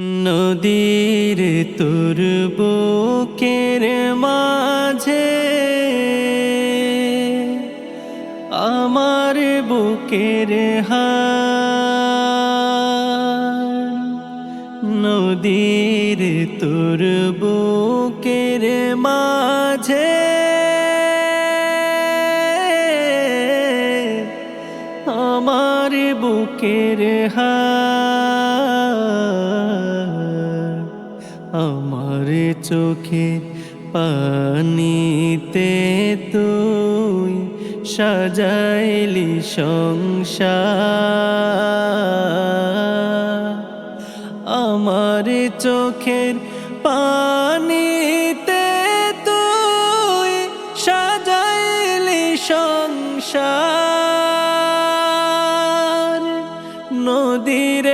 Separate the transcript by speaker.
Speaker 1: নদীর তোর বুকের মাঝে আমার বুকের হার। নদীর তোর বুকের মাঝে আমার বুকের হার। আমার চোখে পানিতে তুই সাজাইলি সংসার। আমার চোখের পানিতে তুই সাজাইলি সংসার। নদীর